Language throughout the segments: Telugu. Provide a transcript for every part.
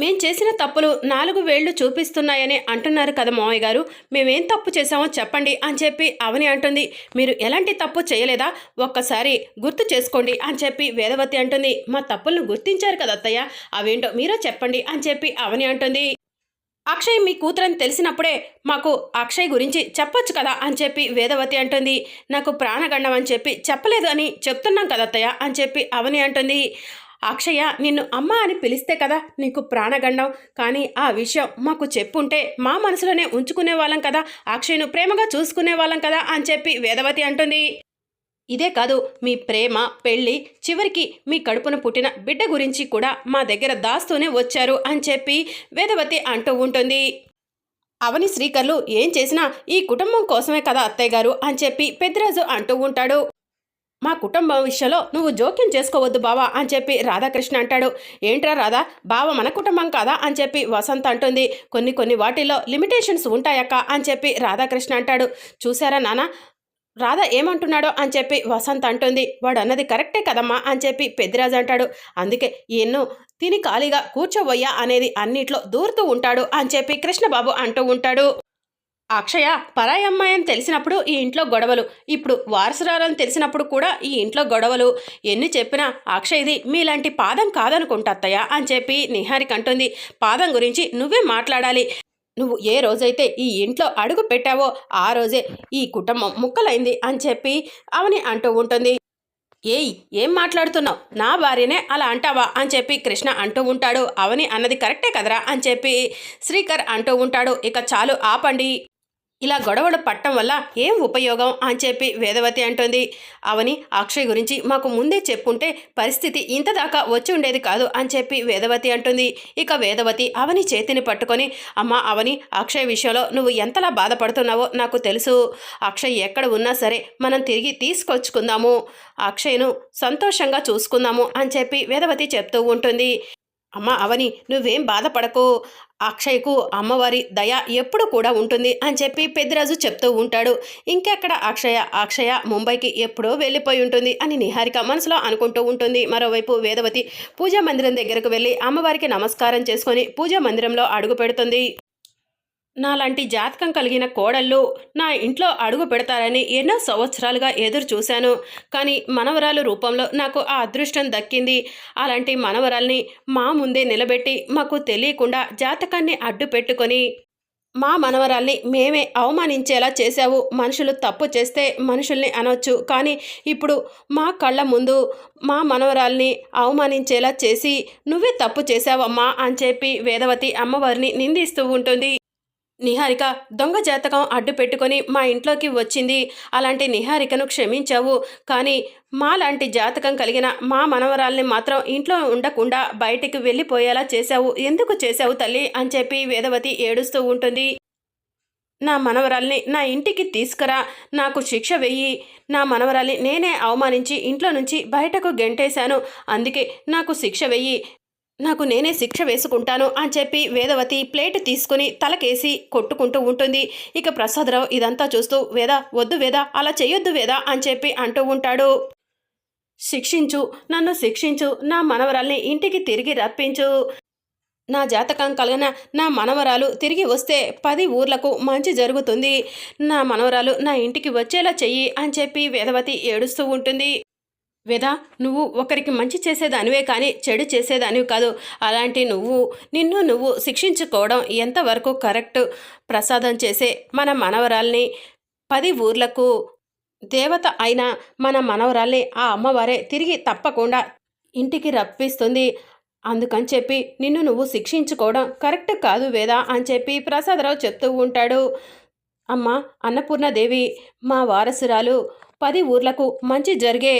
మేం చేసిన తప్పులు నాలుగు వేళ్ళు చూపిస్తున్నాయని అంటున్నారు కదా మావయ్య గారు. మేమేం తప్పు చేశామో చెప్పండి అని చెప్పి అవని అంటుంది. మీరు ఎలాంటి తప్పు చేయలేదా? ఒక్కసారి గుర్తు చేసుకోండి అని చెప్పి వేదవతి అంటుంది. మా తప్పులను గుర్తించారు కదా అత్తయ్య. అవేంటో మీరే చెప్పండి అని చెప్పి అవని అంటుంది. అక్షయ్ మీ కూతురని తెలిసినప్పుడే మాకు అక్షయ్ గురించి చెప్పొచ్చు కదా అని చెప్పి వేదవతి అంటుంది. నాకు ప్రాణగండం అని చెప్పి చెప్పలేదు అని చెప్తున్నాం కదా అత్తయ్య అని చెప్పి అవని అంటుంది. అక్షయ నిన్ను అమ్మ అని పిలిస్తే కదా నీకు ప్రాణగండం. కానీ ఆ విషయం మాకు చెప్పుంటే మా మనసులోనే ఉంచుకునే వాళ్ళం కదా అక్షయ్ను ప్రేమగా చూసుకునే వాళ్ళం కదా అని చెప్పి వేదవతి అంటుంది. ఇదే కాదు మీ ప్రేమ పెళ్ళి చివరికి మీ కడుపున పుట్టిన బిడ్డ గురించి కూడా మా దగ్గర దాస్తూనే వచ్చారు అని చెప్పి వేదవతి అంటూ ఉంటుంది. అవని శ్రీకర్లు ఏం చేసినా ఈ కుటుంబం కోసమే కదా అత్తయ్య గారు అని చెప్పి పెద్దరాజు అంటూ ఉంటాడు. మా కుటుంబం విషయంలో నువ్వు జోక్యం చేసుకోవద్దు బావా అని చెప్పి రాధాకృష్ణ అంటాడు. ఏంట్రా రాధా బావ మన కుటుంబం కాదా అని చెప్పి వసంత్ అంటుంది. కొన్ని కొన్ని వాటిల్లో లిమిటేషన్స్ ఉంటాయక్క అని చెప్పి రాధాకృష్ణ అంటాడు. చూసారా నాన్న రాధ ఏమంటున్నాడో అని చెప్పి వసంత్ అంటుంది. వాడు అన్నది కరెక్టే కదమ్మా అని చెప్పి పెద్దిరాజు అంటాడు. అందుకే ఎన్నో తిని ఖాళీగా కూర్చోబోయ్యా అనేది అన్నిట్లో దూరుతూ ఉంటాడు అని చెప్పి కృష్ణబాబు అంటూ ఉంటాడు. అక్షయ పరాయి అమ్మాయి అని తెలిసినప్పుడు ఈ ఇంట్లో గొడవలు. ఇప్పుడు వారసురాలని తెలిసినప్పుడు కూడా ఈ ఇంట్లో గొడవలు. ఎన్ని చెప్పినా అక్షయ్ది మీలాంటి పాదం కాదనుకుంటా అత్తయ్య అని చెప్పి నిహారిక అంటుంది. పాదం గురించి నువ్వే మాట్లాడాలి. నువ్వు ఏ రోజైతే ఈ ఇంట్లో అడుగు పెట్టావో ఆ రోజే ఈ కుటుంబం ముక్కలైంది అని చెప్పి అవని అంటూ ఉంటుంది. ఏయ్ ఏం మాట్లాడుతున్నావు? నా భార్యనే అలా అంటావా? అని చెప్పి కృష్ణ అంటూ ఉంటాడు. అవని అన్నది కరెక్టే కదరా? అని చెప్పి శ్రీకర్ అంటూ ఉంటాడు. ఇక చాలు ఆపండి. ఇలా గొడవలు పట్టం వల్ల ఏం ఉపయోగం అని చెప్పి వేదవతి అంటుంది. అవని అక్షయ్ గురించి మాకు ముందే చెప్పుంటే పరిస్థితి ఇంత దాకా వచ్చి ఉండేది కాదు అని చెప్పి వేదవతి అంటుంది. ఇక వేదవతి అవని చేతిని పట్టుకొని అమ్మ అవని అక్షయ్ విషయంలో నువ్వు ఎంతలా బాధపడుతున్నావో నాకు తెలుసు. అక్షయ్ ఎక్కడ ఉన్నా సరే మనం తిరిగి తీసుకొచ్చుకుందాము. అక్షయ్ను సంతోషంగా చూసుకుందాము అని చెప్పి వేదవతి చెప్తూ ఉంటుంది. అమ్మ అవని నువ్వేం బాధపడకు. అక్షయ్కు అమ్మవారి దయ ఎప్పుడు కూడా ఉంటుంది అని చెప్పి పెద్దిరాజు చెప్తూ ఉంటాడు. ఇంకెక్కడ అక్షయ అక్షయ ముంబైకి ఎప్పుడో వెళ్ళిపోయి ఉంటుంది అని నిహారిక మనసులో అనుకుంటూ ఉంటుంది. మరోవైపు వేదవతి పూజా మందిరం దగ్గరకు వెళ్ళి అమ్మవారికి నమస్కారం చేసుకొని పూజా మందిరంలో అడుగు పెడుతుంది. నాలాంటి జాతకం కలిగిన కోడళ్ళు నా ఇంట్లో అడుగు పెడతారని ఎన్నో సంవత్సరాలుగా ఎదురు చూశాను. కానీ మనవరాలు రూపంలో నాకు ఆ అదృష్టం దక్కింది. అలాంటి మనవరాల్ని మా ముందే నిలబెట్టి మాకు తెలియకుండా జాతకాన్ని అడ్డు పెట్టుకొని మా మనవరాల్ని మేమే అవమానించేలా చేశావు. మనుషులు తప్పు చేస్తే మనుషుల్ని అనొచ్చు. కానీ ఇప్పుడు మా కళ్ళ ముందు మా మనవరాల్ని అవమానించేలా చేసి నువ్వే తప్పు చేశావమ్మా అని చెప్పి వేదవతి అమ్మవారిని నిందిస్తూ ఉంటుంది. నిహారిక దొంగ జాతకం అడ్డు పెట్టుకొని మా ఇంట్లోకి వచ్చింది. అలాంటి నిహారికను క్షమించావు. కానీ మాలాంటి జాతకం కలిగిన మా మనవరాల్ని మాత్రం ఇంట్లో ఉండకుండా బయటికి వెళ్ళిపోయేలా చేశావు. ఎందుకు చేశావు తల్లి? అని చెప్పి వేదవతి ఏడుస్తూ ఉంటుంది. నా మనవరాల్ని నా ఇంటికి తీసుకురా. నాకు శిక్ష వెయ్యి నా మనవరాల్ని నేనే అవమానించి ఇంట్లో నుంచి బయటకు గెంటేశాను. అందుకే నాకు శిక్ష వెయ్యి నాకు నేనే శిక్ష వేసుకుంటాను అని చెప్పి వేదవతి ప్లేట్ తీసుకుని తలకేసి కొట్టుకుంటూ ఉంటుంది. ఇక ప్రసాదరావు ఇదంతా చూస్తూ వేద వద్దు వేద అలా చేయొద్దు వేద అని చెప్పి అంటూ ఉంటాడు. శిక్షించు నన్ను శిక్షించు నా మనవరాల్ని ఇంటికి తిరిగి రప్పించు. నా జాతకం కలిగిన నా మనవరాలు తిరిగి వస్తే పది ఊర్లకు మంచి జరుగుతుంది. నా మనవరాలు నా ఇంటికి వచ్చేలా చెయ్యి అని చెప్పి వేదవతి ఏడుస్తూ ఉంటుంది. వేదా నువ్వు ఒకరికి మంచి చేసేదానివే కానీ చెడు చేసేదానివి కాదు. అలాంటి నువ్వు నిన్ను నువ్వు శిక్షించుకోవడం ఎంతవరకు కరెక్ట్? ప్రసాదం చేసే మన మనవరాల్ని పది ఊర్లకు దేవత అయిన మన మనవరాల్ని ఆ అమ్మవారే తిరిగి తప్పకుండా ఇంటికి రప్పిస్తుంది. అందుకని చెప్పి నిన్ను నువ్వు శిక్షించుకోవడం కరెక్ట్ కాదు వేదా అని చెప్పి ప్రసాదరావు చెప్తూ ఉంటాడు. అమ్మ అన్నపూర్ణదేవి మా వారసురాలు పది ఊర్లకు మంచి జరిగే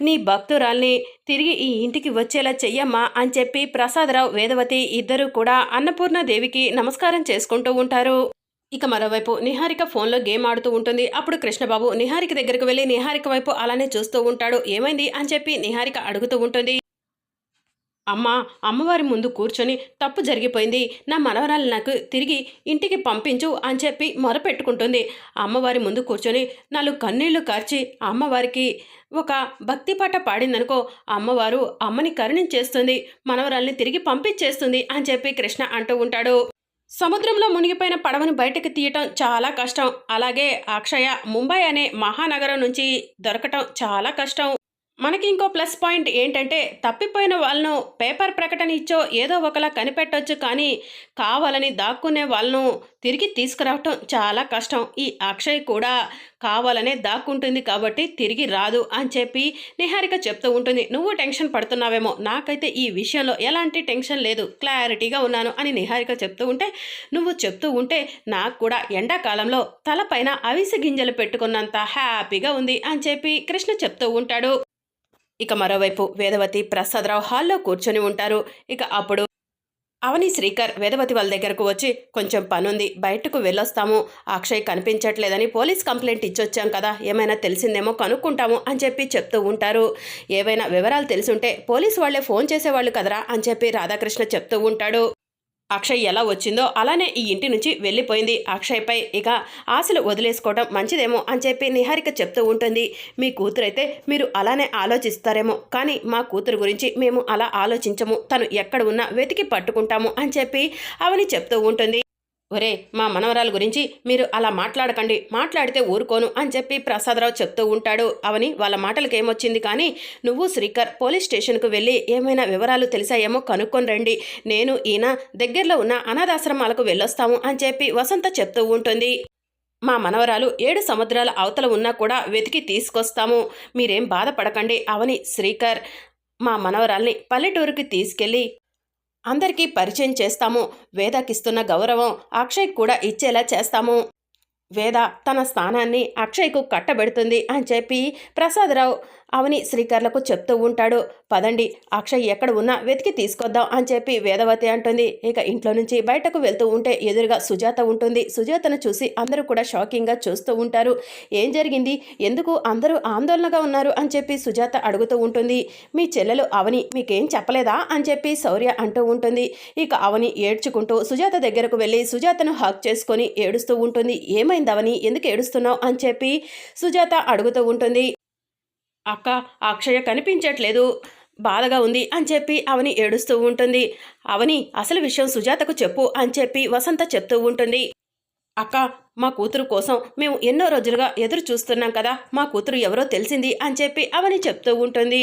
నీ భక్తురాల్ని తిరిగి ఈ ఇంటికి వచ్చేలా చెయ్యమ్మా అని చెప్పి ప్రసాదరావు వేదవతి ఇద్దరూ కూడా అన్నపూర్ణదేవికి నమస్కారం చేసుకుంటూ ఉంటారు. ఇక మరోవైపు నిహారిక ఫోన్లో గేమ్ ఆడుతూ ఉంటుంది. అప్పుడు కృష్ణబాబు నిహారిక దగ్గరకు వెళ్ళి నిహారిక వైపు అలానే చూస్తూ ఉంటాడు. ఏమైంది అని చెప్పి నిహారిక అడుగుతూ ఉంటుంది. అమ్మ అమ్మవారి ముందు కూర్చొని తప్పు జరిగిపోయింది. నా మనవరాలు నాకు తిరిగి ఇంటికి పంపించు అని చెప్పి మొరపెట్టుకుంటుంది. అమ్మవారి ముందు కూర్చొని నాలుగు కన్నీళ్ళు కార్చి అమ్మవారికి ఒక భక్తి పాట పాడిందనుకో అమ్మవారు అమ్మని కరుణించేస్తుంది మనవరాల్ని తిరిగి పంపించేస్తుంది అని చెప్పి కృష్ణ అంటూ ఉంటాడు. సముద్రంలో మునిగిపోయిన పడవను బయటకు తీయటం చాలా కష్టం. అలాగే అక్షయ ముంబై అనే మహానగరం నుంచి దొరకటం చాలా కష్టం. మనకి ఇంకో ప్లస్ పాయింట్ ఏంటంటే తప్పిపోయిన వాళ్ళను పేపర్ ప్రకటన ఇచ్చో ఏదో ఒకలా కనిపెట్టొచ్చు కానీ కావాలని దాక్కునే వాళ్ళను తిరిగి తీసుకురావటం చాలా కష్టం. ఈ అక్షయ్ కూడా కావాలనే దాక్కుంటుంది కాబట్టి తిరిగి రాదు అని చెప్పి నిహారిక చెప్తూ ఉంటుంది. నువ్వు టెన్షన్ పడుతున్నావేమో నాకైతే ఈ విషయంలో ఎలాంటి టెన్షన్ లేదు క్లారిటీగా ఉన్నాను అని నిహారిక చెప్తూ ఉంటే నువ్వు చెప్తూ ఉంటే నాకు కూడా ఎండాకాలంలో తలపైన అవిసె గింజలు పెట్టుకున్నంత హ్యాపీగా ఉంది అని చెప్పి కృష్ణ చెప్తూ ఉంటాడు. ఇక మరోవైపు వేదవతి ప్రసాదరావు హాల్లో కూర్చొని ఉంటారు. ఇక అప్పుడు అవని శ్రీకర్ వేదవతి వాళ్ళ దగ్గరకు వచ్చి కొంచెం పనుంది బయటకు వెళ్ళొస్తాము. అక్షయ్ కనిపించట్లేదని పోలీస్ కంప్లైంట్ ఇచ్చొచ్చాం కదా ఏమైనా తెలిసిందేమో కనుక్కుంటాము అని చెప్పి చెప్తూ ఉంటారు. ఏవైనా వివరాలు తెలిసుంటే పోలీస్ వాళ్ళే ఫోన్ చేసేవాళ్ళు కదరా అని చెప్పి రాధాకృష్ణ చెప్తూ ఉంటాడు. అక్షయ్ ఎలా వచ్చిందో అలానే ఈ ఇంటి నుంచి వెళ్ళిపోయింది. అక్షయ్పై ఇక ఆశలు వదిలేసుకోవడం మంచిదేమో అని చెప్పి నిహారిక చెప్తూ ఉంటుంది. మీ కూతురైతే మీరు అలానే ఆలోచిస్తారేమో కానీ మా కూతురు గురించి మేము అలా ఆలోచించము. తను ఎక్కడ ఉన్నా వెతికి పట్టుకుంటాము అని చెప్పి అవని చెప్తూ ఉంటుంది. ఒరే మా మనవరాల గురించి మీరు అలా మాట్లాడకండి. మాట్లాడితే ఊరుకోను అని చెప్పి ప్రసాదరావు చెప్తూ ఉంటాడు. అవని వాళ్ళ మాటలకు ఏమొచ్చింది కానీ నువ్వు శ్రీకర్ పోలీస్ స్టేషన్కు వెళ్ళి ఏమైనా వివరాలు తెలిసాయేమో కనుక్కొని రండి. నేను ఈయన దగ్గరలో ఉన్న అనాథాశ్రమాలకు వెళ్ళొస్తాము అని చెప్పి వసంత చెప్తూ ఉంటుంది. మా మనవరాలు ఏడు సముద్రాల అవతల ఉన్నా కూడా వెతికి తీసుకొస్తాము. మీరేం బాధపడకండి అవని శ్రీకర్. మా మనవరాల్ని పల్లెటూరుకి తీసుకెళ్ళి అందరికీ పరిచయం చేస్తాము. వేదకిస్తున్న గౌరవం అక్షయ్ కూడా ఇచ్చేలా చేస్తాము. వేద తన స్థానాన్ని అక్షయ్కు కట్టబెడుతుంది అని చెప్పి ప్రసాదరావు అవని శ్రీకర్లకు చెప్తూ ఉంటాడు. పదండి అక్షయ్ ఎక్కడ ఉన్నా వెతికి తీసుకొద్దాం అని చెప్పి వేదవతి అంటుంది. ఇక ఇంట్లో నుంచి బయటకు వెళ్తూ ఉంటే ఎదురుగా సుజాత ఉంటుంది. సుజాతను చూసి అందరూ కూడా షాకింగ్గా చూస్తూ ఉంటారు. ఏం జరిగింది? ఎందుకు అందరూ ఆందోళనగా ఉన్నారు అని చెప్పి సుజాత అడుగుతూ ఉంటుంది. మీ చెల్లెలు అవని మీకేం చెప్పలేదా అని చెప్పి శౌర్య అంటూ ఉంటుంది. ఇక అవని ఏడ్చుకుంటూ సుజాత దగ్గరకు వెళ్ళి సుజాతను హక్ చేసుకొని ఏడుస్తూ ఉంటుంది. ఏమైంది అవని? ఎందుకు ఏడుస్తున్నావు? అని చెప్పి సుజాత అడుగుతూ ఉంటుంది. అక్క అక్షయ కనిపించట్లేదు. బాధగా ఉంది అని చెప్పి అవని ఏడుస్తూ ఉంటుంది. అవని అసలు విషయం సుజాతకు చెప్పు అని చెప్పి వసంత చెప్తూ ఉంటుంది. అక్క మా కూతురు కోసం మేము ఎన్నో రోజులుగా ఎదురు చూస్తున్నాం కదా మా కూతురు ఎవరో తెలిసింది అని చెప్పి అవని చెప్తూ ఉంటుంది.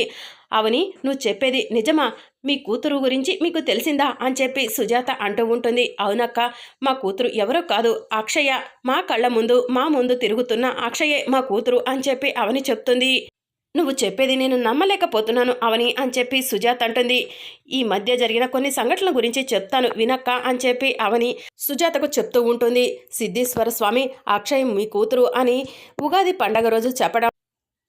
అవని నువ్వు చెప్పేది నిజమా? మీ కూతురు గురించి మీకు తెలిసిందా? అని చెప్పి సుజాత అంటూ ఉంటుంది. అవునక్క మా కూతురు ఎవరో కాదు. అక్షయ మా కళ్ళ ముందు మా ముందు తిరుగుతున్న అక్షయే మా కూతురు అని చెప్పి అవని చెప్తుంది. నువ్వు చెప్పేది నేను నమ్మలేకపోతున్నాను అవని అని చెప్పి సుజాత అంటుంది. ఈ మధ్య జరిగిన కొన్ని సంఘటనల గురించి చెప్తాను వినక్క అని చెప్పి అవని సుజాతకు చెప్తూ ఉంటుంది. సిద్ధేశ్వర స్వామి అక్షయ్ మీ కూతురు అని ఉగాది పండగ రోజు చెప్పడం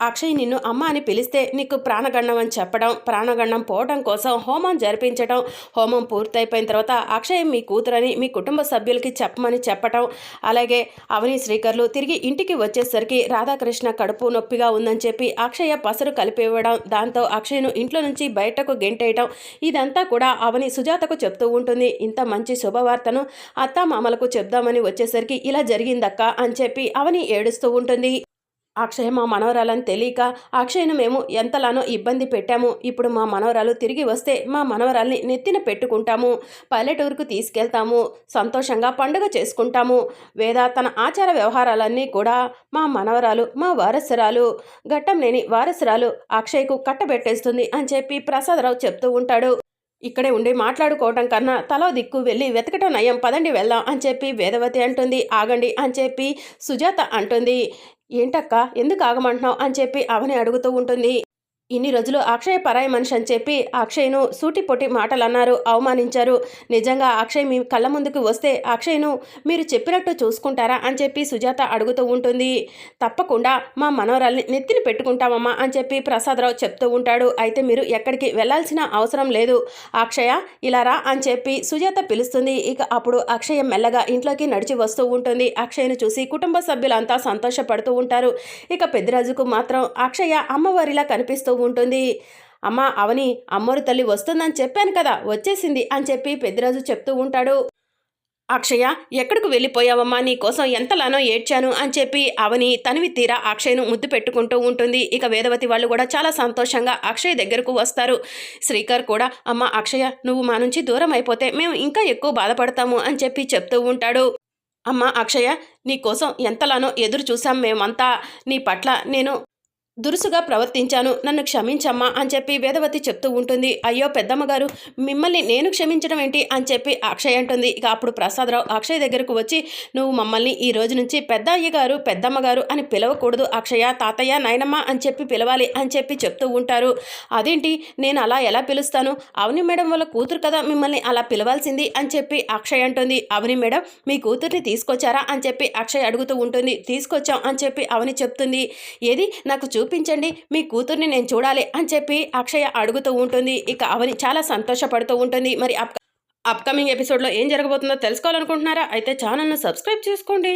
అక్షయ్ నిన్ను అమ్మ అని పిలిస్తే నీకు ప్రాణగండం అని చెప్పడం ప్రాణగండం పోవడం కోసం హోమం జరిపించడం హోమం పూర్తయిపోయిన తర్వాత అక్షయ్ మీ కూతురని మీ కుటుంబ సభ్యులకి చెప్పమని చెప్పటం. అలాగే అవని శ్రీకర్లు తిరిగి ఇంటికి వచ్చేసరికి రాధాకృష్ణ కడుపు నొప్పిగా ఉందని చెప్పి అక్షయ పసరు కలిపివ్వడం దాంతో అక్షయ్ను ఇంట్లో నుంచి బయటకు గెంటేయడం ఇదంతా కూడా అవని సుజాతకు చెప్తూ ఉంటుంది. ఇంత మంచి శుభవార్తను అత్త మామలకు చెప్దామని వచ్చేసరికి ఇలా జరిగిందక్క అని చెప్పి అవని ఏడుస్తూ ఉంటుంది. అక్షయ మా మనవరాలని తెలియక అక్షయ్ను మేము ఎంతలానో ఇబ్బంది పెట్టాము. ఇప్పుడు మా మనవరాలు తిరిగి వస్తే మా మనవరాల్ని నెత్తిన పెట్టుకుంటాము. పల్లెటూరుకు తీసుకెళ్తాము. సంతోషంగా పండుగ చేసుకుంటాము. వేద తన ఆచార వ్యవహారాలన్నీ కూడా మా మనవరాలు మా వారసురాలు ఘట్టం లేని వారసురాలు అక్షయ్కు కట్టబెట్టేస్తుంది అని చెప్పి ప్రసాదరావు చెప్తూ ఉంటాడు. ఇక్కడే ఉండి మాట్లాడుకోవటం కన్నా తలో దిక్కు వెళ్ళి వెతకటం నయం. పదండి వెళ్దాం అని చెప్పి వేదవతి అంటుంది. ఆగండి అని చెప్పి సుజాత అంటుంది. ఏంటక్క? ఎందుకు ఆగమంటున్నావు? అని చెప్పి అవని అడుగుతూ ఉంటుంది. ఇన్ని రోజులు అక్షయ్ పరాయి మనిషి అని చెప్పి అక్షయ్ను సూటిపొట్టి మాటలు అన్నారు అవమానించారు. నిజంగా అక్షయ్ మీ కళ్ళ ముందుకు వస్తే అక్షయ్ను మీరు చెప్పినట్టు చూసుకుంటారా అని చెప్పి సుజాత అడుగుతూ ఉంటుంది. తప్పకుండా మా మనవరాల్ని నెత్తిని పెట్టుకుంటామమ్మా అని చెప్పి ప్రసాదరావు చెప్తూ ఉంటాడు. అయితే మీరు ఎక్కడికి వెళ్ళాల్సిన అవసరం లేదు. అక్షయ ఇలా రా అని చెప్పి సుజాత పిలుస్తుంది. ఇక అప్పుడు అక్షయ మెల్లగా ఇంట్లోకి నడిచి వస్తూ ఉంటుంది. అక్షయ్ను చూసి కుటుంబ సభ్యులంతా సంతోషపడుతూ ఉంటారు. ఇక పెద్దరాజుకు మాత్రం అక్షయ అమ్మవారిలా కనిపిస్తూ ఉంటుంది. అమ్మ అవని అమ్మోరు తల్లి వస్తుందని చెప్పాను కదా వచ్చేసింది అని చెప్పి పెద్దిరాజు చెప్తూ ఉంటాడు. అక్షయ ఎక్కడికి వెళ్ళిపోయావమ్మా? నీ కోసం ఎంతలానో ఏడ్చాను అని చెప్పి అవని తనివి తీరా అక్షయ్ను ముద్దు పెట్టుకుంటూ ఉంటుంది. ఇక వేదవతి వాళ్ళు కూడా చాలా సంతోషంగా అక్షయ్ దగ్గరకు వస్తారు. శ్రీకర్ కూడా అమ్మ అక్షయ నువ్వు మా నుంచి దూరం అయిపోతే మేము ఇంకా ఎక్కువ బాధపడతాము అని చెప్పి చెప్తూ ఉంటాడు. అమ్మ అక్షయ నీ కోసం ఎంతలానో ఎదురు చూసాం మేమంతా. నీ పట్ల నేను దురుసుగా ప్రవర్తించాను. నన్ను క్షమించమ్మా అని చెప్పి వేదవతి చెప్తూ ఉంటుంది. అయ్యో పెద్దమ్మగారు మిమ్మల్ని నేను క్షమించడం ఏంటి అని చెప్పి అక్షయ్ అంటుంది. ఇక అప్పుడు ప్రసాదరావు అక్షయ్ దగ్గరకు వచ్చి నువ్వు మమ్మల్ని ఈ రోజు నుంచి పెద్ద అయ్య గారు అని పిలవకూడదు అక్షయ తాతయ్య నాయనమ్మ అని చెప్పి పిలవాలి అని చెప్పి చెప్తూ ఉంటారు. అదేంటి? నేను అలా ఎలా పిలుస్తాను? అవని మేడం వాళ్ళ కూతురు కదా మిమ్మల్ని అలా పిలవాల్సింది అని చెప్పి అక్షయ్ అంటుంది. అవని మేడం మీ కూతుర్ని తీసుకొచ్చారా? అని చెప్పి అక్షయ్ అడుగుతూ ఉంటుంది. తీసుకొచ్చాం అని చెప్పి అవని చెప్తుంది. ఏది? నాకు చూ చూపించండి మీ కూతుర్ని నేను చూడాలి అని చెప్పి అక్షయ అడుగుతూ ఉంటుంది. ఇక అవని చాలా సంతోషపడుతూ ఉంటుంది. మరి అప్ అప్కమింగ్ ఎపిసోడ్లో ఏం జరగబోతుందో తెలుసుకోవాలనుకుంటున్నారా? అయితే ఛానల్ను సబ్స్క్రైబ్ చేసుకోండి.